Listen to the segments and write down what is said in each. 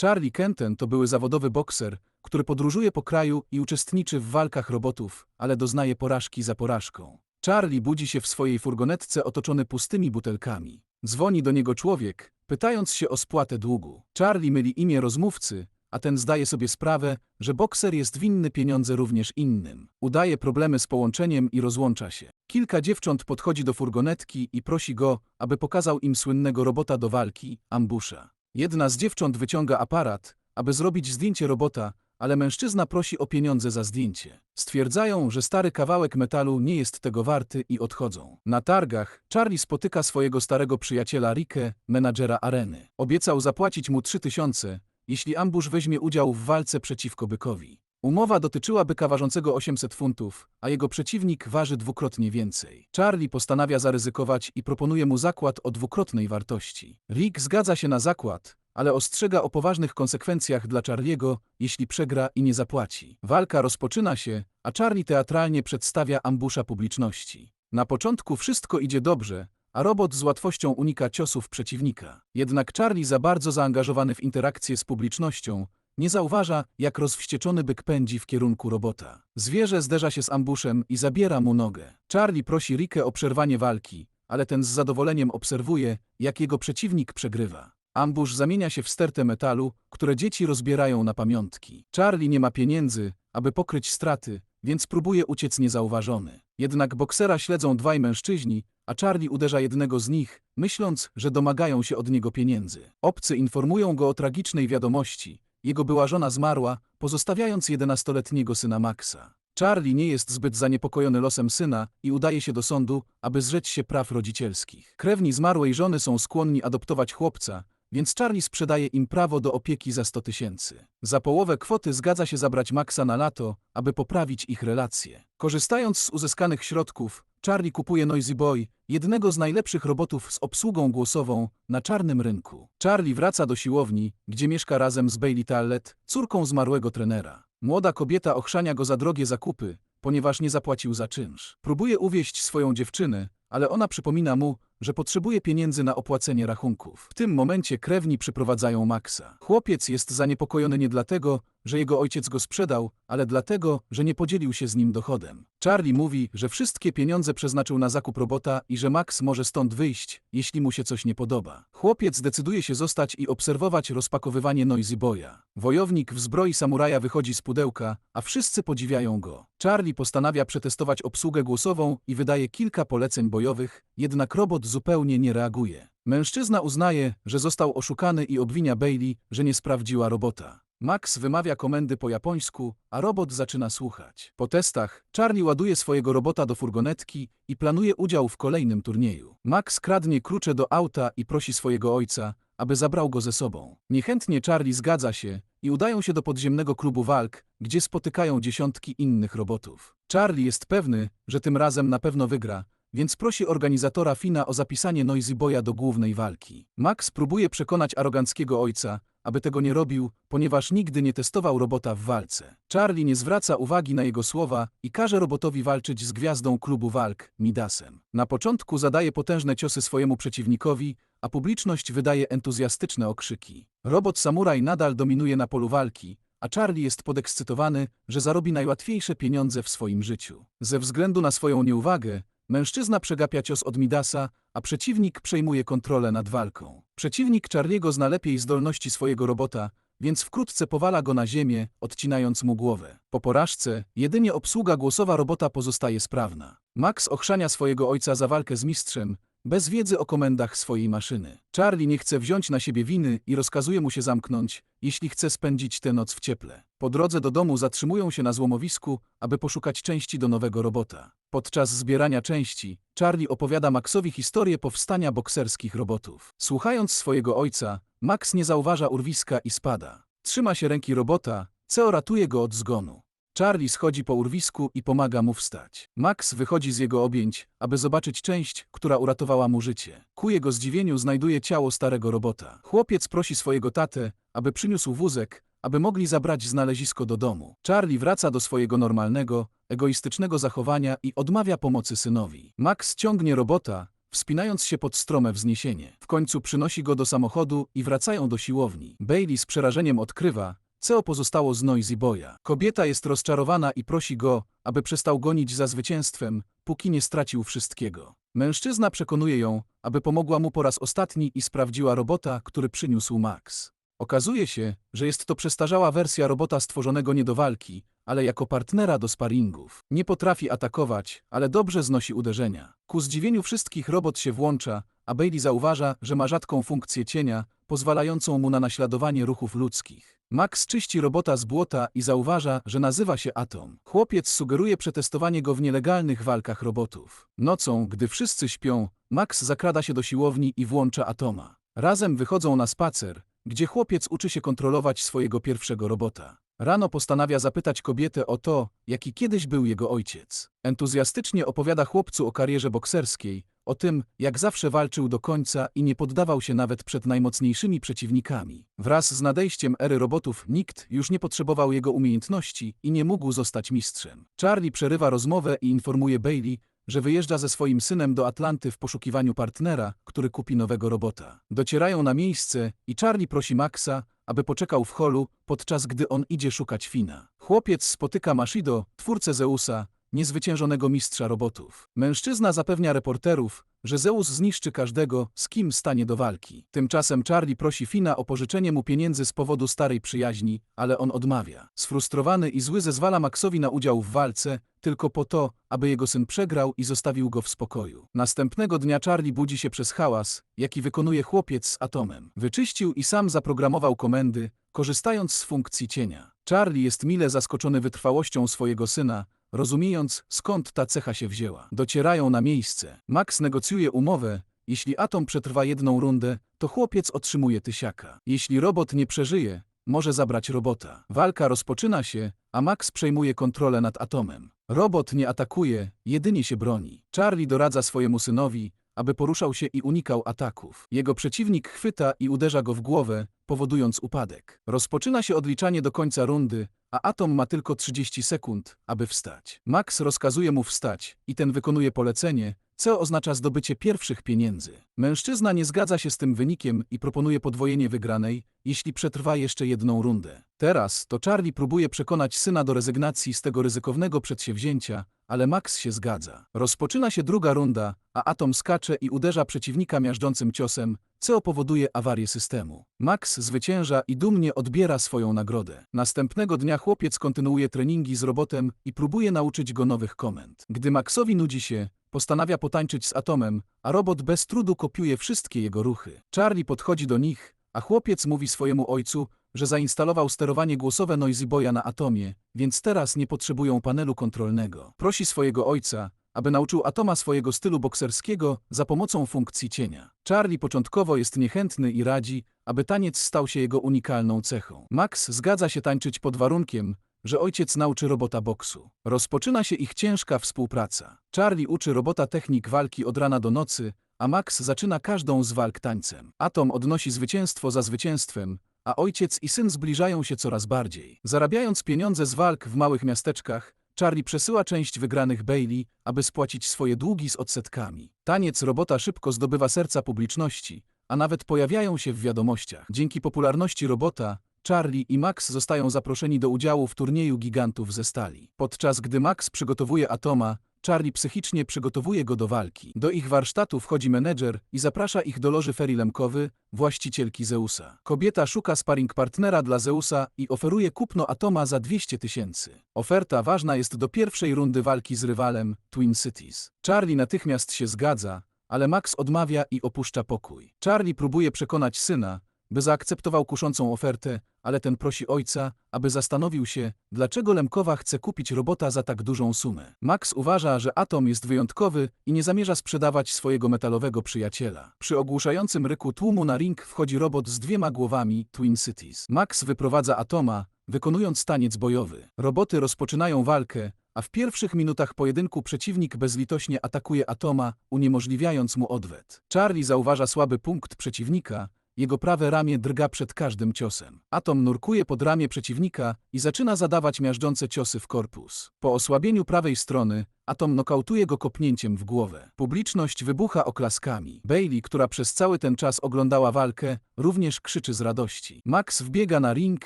Charlie Kenton to były zawodowy bokser, który podróżuje po kraju i uczestniczy w walkach robotów, ale doznaje porażki za porażką. Charlie budzi się w swojej furgonetce otoczony pustymi butelkami. Dzwoni do niego człowiek, pytając się o spłatę długu. Charlie myli imię rozmówcy, a ten zdaje sobie sprawę, że bokser jest winny pieniądze również innym. Udaje problemy z połączeniem i rozłącza się. Kilka dziewcząt podchodzi do furgonetki i prosi go, aby pokazał im słynnego robota do walki, ambusza. Jedna z dziewcząt wyciąga aparat, aby zrobić zdjęcie robota, ale mężczyzna prosi o pieniądze za zdjęcie. Stwierdzają, że stary kawałek metalu nie jest tego warty i odchodzą. Na targach Charlie spotyka swojego starego przyjaciela Rikę, menadżera areny. Obiecał zapłacić mu 3000, jeśli ambush weźmie udział w walce przeciwko bykowi. Umowa dotyczyła byka ważącego 800 funtów, a jego przeciwnik waży dwukrotnie więcej. Charlie postanawia zaryzykować i proponuje mu zakład o dwukrotnej wartości. Rick zgadza się na zakład, ale ostrzega o poważnych konsekwencjach dla Charliego, jeśli przegra i nie zapłaci. Walka rozpoczyna się, a Charlie teatralnie przedstawia ambusza publiczności. Na początku wszystko idzie dobrze, a robot z łatwością unika ciosów przeciwnika. Jednak Charlie za bardzo zaangażowany w interakcję z publicznością, nie zauważa, jak rozwścieczony byk pędzi w kierunku robota. Zwierzę zderza się z ambuszem i zabiera mu nogę. Charlie prosi Rickę o przerwanie walki, ale ten z zadowoleniem obserwuje, jak jego przeciwnik przegrywa. Ambush zamienia się w stertę metalu, które dzieci rozbierają na pamiątki. Charlie nie ma pieniędzy, aby pokryć straty, więc próbuje uciec niezauważony. Jednak boksera śledzą dwaj mężczyźni, a Charlie uderza jednego z nich, myśląc, że domagają się od niego pieniędzy. Obcy informują go o tragicznej wiadomości. Jego była żona zmarła, pozostawiając 11-letniego syna Maxa. Charlie nie jest zbyt zaniepokojony losem syna i udaje się do sądu, aby zrzec się praw rodzicielskich. Krewni zmarłej żony są skłonni adoptować chłopca, więc Charlie sprzedaje im prawo do opieki za 100 tysięcy. Za połowę kwoty zgadza się zabrać Maxa na lato, aby poprawić ich relacje. Korzystając z uzyskanych środków, Charlie kupuje Noisy Boy, jednego z najlepszych robotów z obsługą głosową, na czarnym rynku. Charlie wraca do siłowni, gdzie mieszka razem z Bailey Tallet, córką zmarłego trenera. Młoda kobieta ochrzania go za drogie zakupy, ponieważ nie zapłacił za czynsz. Próbuje uwieść swoją dziewczynę, ale ona przypomina mu, że potrzebuje pieniędzy na opłacenie rachunków. W tym momencie krewni przyprowadzają Maxa. Chłopiec jest zaniepokojony nie dlatego, że jego ojciec go sprzedał, ale dlatego, że nie podzielił się z nim dochodem. Charlie mówi, że wszystkie pieniądze przeznaczył na zakup robota i że Max może stąd wyjść, jeśli mu się coś nie podoba. Chłopiec decyduje się zostać i obserwować rozpakowywanie Noisy Boya. Wojownik w zbroi samuraja wychodzi z pudełka, a wszyscy podziwiają go. Charlie postanawia przetestować obsługę głosową i wydaje kilka poleceń bojowych, jednak robot zupełnie nie reaguje. Mężczyzna uznaje, że został oszukany i obwinia Bailey, że nie sprawdziła robota. Max wymawia komendy po japońsku, a robot zaczyna słuchać. Po testach Charlie ładuje swojego robota do furgonetki i planuje udział w kolejnym turnieju. Max kradnie klucze do auta i prosi swojego ojca, aby zabrał go ze sobą. Niechętnie Charlie zgadza się i udają się do podziemnego klubu walk, gdzie spotykają dziesiątki innych robotów. Charlie jest pewny, że tym razem na pewno wygra, więc prosi organizatora Fina o zapisanie Noisy Boya do głównej walki. Max próbuje przekonać aroganckiego ojca, aby tego nie robił, ponieważ nigdy nie testował robota w walce. Charlie nie zwraca uwagi na jego słowa i każe robotowi walczyć z gwiazdą klubu walk, Midasem. Na początku zadaje potężne ciosy swojemu przeciwnikowi, a publiczność wydaje entuzjastyczne okrzyki. Robot samuraj nadal dominuje na polu walki, a Charlie jest podekscytowany, że zarobi najłatwiejsze pieniądze w swoim życiu. Ze względu na swoją nieuwagę, Mężczyzna przegapia cios od Midasa, a przeciwnik przejmuje kontrolę nad walką. Przeciwnik Charliego zna lepiej zdolności swojego robota, więc wkrótce powala go na ziemię, odcinając mu głowę. Po porażce, jedynie obsługa głosowa robota pozostaje sprawna. Max ochrzania swojego ojca za walkę z mistrzem, bez wiedzy o komendach swojej maszyny. Charlie nie chce wziąć na siebie winy i rozkazuje mu się zamknąć, jeśli chce spędzić tę noc w cieple. Po drodze do domu zatrzymują się na złomowisku, aby poszukać części do nowego robota. Podczas zbierania części, Charlie opowiada Maxowi historię powstania bokserskich robotów. Słuchając swojego ojca, Max nie zauważa urwiska i spada. Trzyma się ręki robota, co ratuje go od zgonu. Charlie schodzi po urwisku i pomaga mu wstać. Max wychodzi z jego objęć, aby zobaczyć część, która uratowała mu życie. Ku jego zdziwieniu znajduje ciało starego robota. Chłopiec prosi swojego tatę, aby przyniósł wózek, aby mogli zabrać znalezisko do domu. Charlie wraca do swojego normalnego, egoistycznego zachowania i odmawia pomocy synowi. Max ciągnie robota, wspinając się pod strome wzniesienie. W końcu przynosi go do samochodu i wracają do siłowni. Bailey z przerażeniem odkrywa, co pozostało z Noisy Boya. Kobieta jest rozczarowana i prosi go, aby przestał gonić za zwycięstwem, póki nie stracił wszystkiego. Mężczyzna przekonuje ją, aby pomogła mu po raz ostatni i sprawdziła robota, który przyniósł Max. Okazuje się, że jest to przestarzała wersja robota stworzonego nie do walki, ale jako partnera do sparingów. Nie potrafi atakować, ale dobrze znosi uderzenia. Ku zdziwieniu wszystkich robot się włącza, a Bailey zauważa, że ma rzadką funkcję cienia, pozwalającą mu na naśladowanie ruchów ludzkich. Max czyści robota z błota i zauważa, że nazywa się Atom. Chłopiec sugeruje przetestowanie go w nielegalnych walkach robotów. Nocą, gdy wszyscy śpią, Max zakrada się do siłowni i włącza Atoma. Razem wychodzą na spacer, gdzie chłopiec uczy się kontrolować swojego pierwszego robota. Rano postanawia zapytać kobietę o to, jaki kiedyś był jego ojciec. Entuzjastycznie opowiada chłopcu o karierze bokserskiej, o tym, jak zawsze walczył do końca i nie poddawał się nawet przed najmocniejszymi przeciwnikami. Wraz z nadejściem ery robotów nikt już nie potrzebował jego umiejętności i nie mógł zostać mistrzem. Charlie przerywa rozmowę i informuje Bailey, że wyjeżdża ze swoim synem do Atlanty w poszukiwaniu partnera, który kupi nowego robota. Docierają na miejsce i Charlie prosi Maxa, aby poczekał w holu, podczas gdy on idzie szukać Fina. Chłopiec spotyka Mashido, twórcę Zeusa, niezwyciężonego mistrza robotów. Mężczyzna zapewnia reporterów, że Zeus zniszczy każdego, z kim stanie do walki. Tymczasem Charlie prosi Fina o pożyczenie mu pieniędzy z powodu starej przyjaźni, ale on odmawia. Sfrustrowany i zły zezwala Maxowi na udział w walce, tylko po to, aby jego syn przegrał i zostawił go w spokoju. Następnego dnia Charlie budzi się przez hałas, jaki wykonuje chłopiec z atomem. Wyczyścił i sam zaprogramował komendy, korzystając z funkcji cienia. Charlie jest mile zaskoczony wytrwałością swojego syna, rozumiejąc, skąd ta cecha się wzięła. Docierają na miejsce. Max negocjuje umowę. Jeśli Atom przetrwa jedną rundę, to chłopiec otrzymuje tysiaka. Jeśli robot nie przeżyje, może zabrać robota. Walka rozpoczyna się, a Max przejmuje kontrolę nad Atomem. Robot nie atakuje, jedynie się broni. Charlie doradza swojemu synowi, aby poruszał się i unikał ataków. Jego przeciwnik chwyta i uderza go w głowę, powodując upadek. Rozpoczyna się odliczanie do końca rundy, a Atom ma tylko 30 sekund, aby wstać. Max rozkazuje mu wstać i ten wykonuje polecenie, co oznacza zdobycie pierwszych pieniędzy. Mężczyzna nie zgadza się z tym wynikiem i proponuje podwojenie wygranej, jeśli przetrwa jeszcze jedną rundę. Teraz to Charlie próbuje przekonać syna do rezygnacji z tego ryzykownego przedsięwzięcia, ale Max się zgadza. Rozpoczyna się druga runda, a Atom skacze i uderza przeciwnika miażdżącym ciosem, co powoduje awarię systemu. Max zwycięża i dumnie odbiera swoją nagrodę. Następnego dnia chłopiec kontynuuje treningi z robotem i próbuje nauczyć go nowych komend. Gdy Maxowi nudzi się, postanawia potańczyć z Atomem, a robot bez trudu kopiuje wszystkie jego ruchy. Charlie podchodzi do nich, a chłopiec mówi swojemu ojcu, że zainstalował sterowanie głosowe Noisy Boya na Atomie, więc teraz nie potrzebują panelu kontrolnego. Prosi swojego ojca, aby nauczył Atoma swojego stylu bokserskiego za pomocą funkcji cienia. Charlie początkowo jest niechętny i radzi, aby taniec stał się jego unikalną cechą. Max zgadza się tańczyć pod warunkiem, że ojciec nauczy robota boksu. Rozpoczyna się ich ciężka współpraca. Charlie uczy robota technik walki od rana do nocy, a Max zaczyna każdą z walk tańcem. Atom odnosi zwycięstwo za zwycięstwem, a ojciec i syn zbliżają się coraz bardziej. Zarabiając pieniądze z walk w małych miasteczkach, Charlie przesyła część wygranych Bailey, aby spłacić swoje długi z odsetkami. Taniec robota szybko zdobywa serca publiczności, a nawet pojawiają się w wiadomościach. Dzięki popularności robota, Charlie i Max zostają zaproszeni do udziału w turnieju gigantów ze stali. Podczas gdy Max przygotowuje Atoma, Charlie psychicznie przygotowuje go do walki. Do ich warsztatu wchodzi menedżer i zaprasza ich do loży Feri Lemkowy, właścicielki Zeusa. Kobieta szuka sparring partnera dla Zeusa i oferuje kupno Atoma za 200 tysięcy. Oferta ważna jest do pierwszej rundy walki z rywalem, Twin Cities. Charlie natychmiast się zgadza, ale Max odmawia i opuszcza pokój. Charlie próbuje przekonać syna, by zaakceptował kuszącą ofertę, ale ten prosi ojca, aby zastanowił się, dlaczego Lemkowa chce kupić robota za tak dużą sumę. Max uważa, że Atom jest wyjątkowy i nie zamierza sprzedawać swojego metalowego przyjaciela. Przy ogłuszającym ryku tłumu na ring wchodzi robot z dwiema głowami, Twin Cities. Max wyprowadza Atoma, wykonując taniec bojowy. Roboty rozpoczynają walkę, a w pierwszych minutach pojedynku przeciwnik bezlitośnie atakuje Atoma, uniemożliwiając mu odwet. Charlie zauważa słaby punkt przeciwnika jego prawe ramię drga przed każdym ciosem. Atom nurkuje pod ramię przeciwnika i zaczyna zadawać miażdżące ciosy w korpus. Po osłabieniu prawej strony, Atom nokautuje go kopnięciem w głowę. Publiczność wybucha oklaskami. Bailey, która przez cały ten czas oglądała walkę, również krzyczy z radości. Max wbiega na ring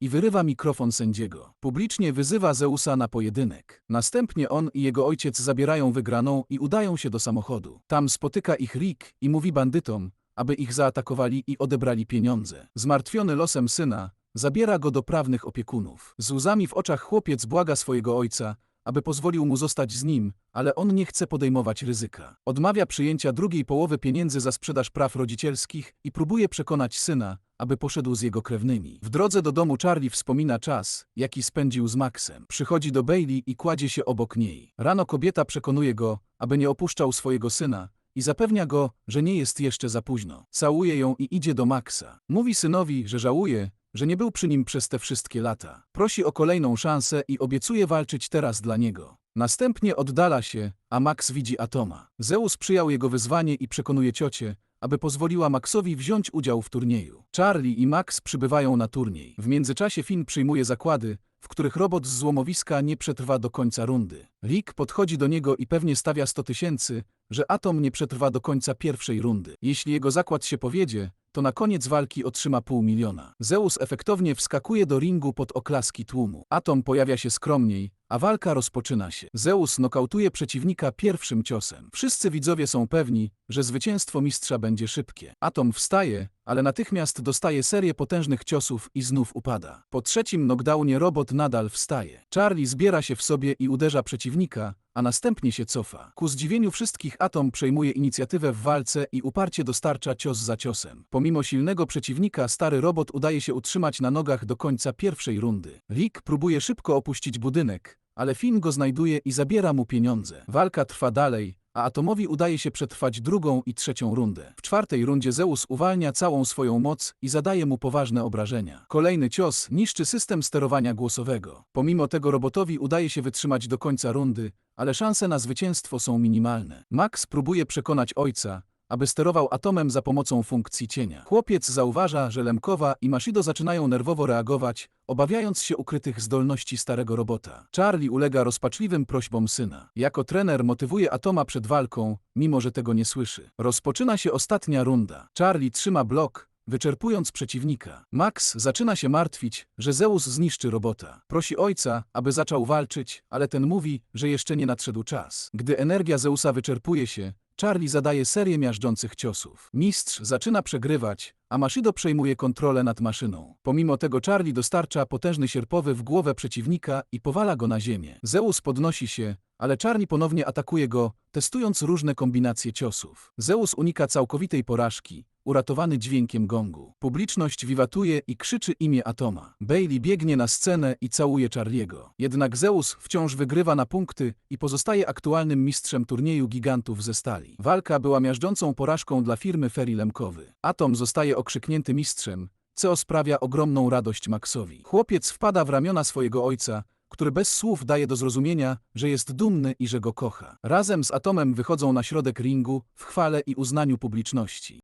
i wyrywa mikrofon sędziego. Publicznie wyzywa Zeusa na pojedynek. Następnie on i jego ojciec zabierają wygraną i udają się do samochodu. Tam spotyka ich Rick i mówi bandytom, aby ich zaatakowali i odebrali pieniądze. Zmartwiony losem syna, zabiera go do prawnych opiekunów. Z łzami w oczach chłopiec błaga swojego ojca, aby pozwolił mu zostać z nim, ale on nie chce podejmować ryzyka. Odmawia przyjęcia drugiej połowy pieniędzy za sprzedaż praw rodzicielskich i próbuje przekonać syna, aby poszedł z jego krewnymi. W drodze do domu Charlie wspomina czas, jaki spędził z Maxem. Przychodzi do Bailey i kładzie się obok niej. Rano kobieta przekonuje go, aby nie opuszczał swojego syna, i zapewnia go, że nie jest jeszcze za późno. Całuje ją i idzie do Maxa. Mówi synowi, że żałuje, że nie był przy nim przez te wszystkie lata. Prosi o kolejną szansę i obiecuje walczyć teraz dla niego. Następnie oddala się, a Max widzi Atoma. Zeus przyjął jego wyzwanie i przekonuje ciocię, aby pozwoliła Maxowi wziąć udział w turnieju. Charlie i Max przybywają na turniej. W międzyczasie Finn przyjmuje zakłady, w których robot z złomowiska nie przetrwa do końca rundy. Rick podchodzi do niego i pewnie stawia 100 tysięcy, że Atom nie przetrwa do końca pierwszej rundy. Jeśli jego zakład się powiedzie, to na koniec walki otrzyma pół miliona. Zeus efektownie wskakuje do ringu pod oklaski tłumu. Atom pojawia się skromniej, a walka rozpoczyna się. Zeus nokautuje przeciwnika pierwszym ciosem. Wszyscy widzowie są pewni, że zwycięstwo mistrza będzie szybkie. Atom wstaje, ale natychmiast dostaje serię potężnych ciosów i znów upada. Po trzecim knockdownie robot nadal wstaje. Charlie zbiera się w sobie i uderza przeciwnika, a następnie się cofa. Ku zdziwieniu wszystkich Atom przejmuje inicjatywę w walce i uparcie dostarcza cios za ciosem. Pomimo silnego przeciwnika, stary robot udaje się utrzymać na nogach do końca pierwszej rundy. Rick próbuje szybko opuścić budynek, ale Finn go znajduje i zabiera mu pieniądze. Walka trwa dalej, a Atomowi udaje się przetrwać drugą i trzecią rundę. W czwartej rundzie Zeus uwalnia całą swoją moc i zadaje mu poważne obrażenia. Kolejny cios niszczy system sterowania głosowego. Pomimo tego robotowi udaje się wytrzymać do końca rundy, ale szanse na zwycięstwo są minimalne. Max próbuje przekonać ojca, aby sterował atomem za pomocą funkcji cienia. Chłopiec zauważa, że Lemkowa i Mashido zaczynają nerwowo reagować, obawiając się ukrytych zdolności starego robota. Charlie ulega rozpaczliwym prośbom syna. Jako trener motywuje Atoma przed walką, mimo że tego nie słyszy. Rozpoczyna się ostatnia runda. Charlie trzyma blok, wyczerpując przeciwnika. Max zaczyna się martwić, że Zeus zniszczy robota. Prosi ojca, aby zaczął walczyć, ale ten mówi, że jeszcze nie nadszedł czas. Gdy energia Zeusa wyczerpuje się, Charlie zadaje serię miażdżących ciosów. Mistrz zaczyna przegrywać, a Mashido przejmuje kontrolę nad maszyną. Pomimo tego Charlie dostarcza potężny sierpowy w głowę przeciwnika i powala go na ziemię. Zeus podnosi się, ale Charlie ponownie atakuje go, testując różne kombinacje ciosów. Zeus unika całkowitej porażki, uratowany dźwiękiem gongu. Publiczność wiwatuje i krzyczy imię Atoma. Bailey biegnie na scenę i całuje Charliego. Jednak Zeus wciąż wygrywa na punkty i pozostaje aktualnym mistrzem turnieju gigantów ze stali. Walka była miażdżącą porażką dla firmy Ferry Lemkowy. Atom zostaje okrzyknięty mistrzem, co sprawia ogromną radość Maxowi. Chłopiec wpada w ramiona swojego ojca, który bez słów daje do zrozumienia, że jest dumny i że go kocha. Razem z Atomem wychodzą na środek ringu w chwale i uznaniu publiczności.